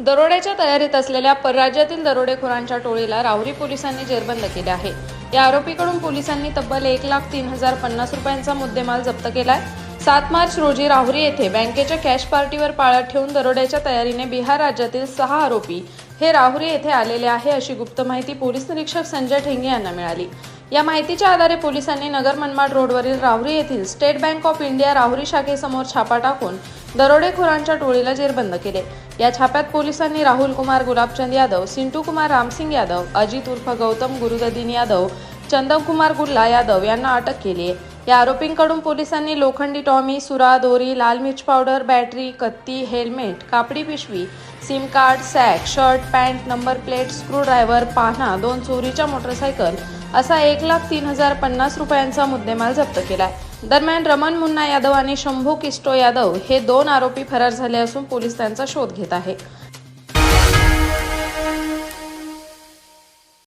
दरोड्याच्या तयारीत असलेल्या परराज्यातील दरोडेखोरांच्या टोळीला राहुरी पोलिसांनी जेरबंद केले आहे. या आरोपीकडून पोलिसांनी तब्बल एक लाख तीन हजार पन्नास रुपयांचा मुद्देमाल जप्त केलाय. सात मार्च रोजी राहुरी येथे बँकेच्या कॅश पार्टीवर पाळत ठेवून दरोड्याच्या तयारीने बिहार राज्यातील सहा आरोपी हे राहुरी येथे आलेले आहे अशी गुप्त माहिती पोलीस निरीक्षक संजय ठेंगे यांना मिळाली. या माहितीच्या आधारे पोलिसांनी नगर मनमाड रोडवरील राहुरी येथील state bank of India Rahuri शाखेसमोर छापा टाकून दरोडेखोरांच्या टोळीला जेरबंद केले. या छाप्यात पोलिसांनी राहुल कुमार गुलाबचंद यादव सिंटू कुमार रामसिंग यादव अजित उर्फ गौतम गुरुददीन यादव चंदन कुमार गुल्ला यादव यांना अटक केली आहे. या आरोपींकडून पोलिसांनी लोखंडी टॉमी सुरा दोरी लाल मिर्च पावडर बॅटरी कत्ती हेल्मेट कापडी पिशवी sim card sack shirt pant number plate screwdriver पाहणा दोन चोरीच्या मोटरसायकल असा एक लाख तीन हजार पन्नास रुपयांचा मुद्देमाल जप्त केलाय. दरम्यान रमण मुन्ना यादव आणि शंभू किस्टो यादव हे दोन आरोपी फरार झाले असून पोलीस त्यांचा शोध घेत आहे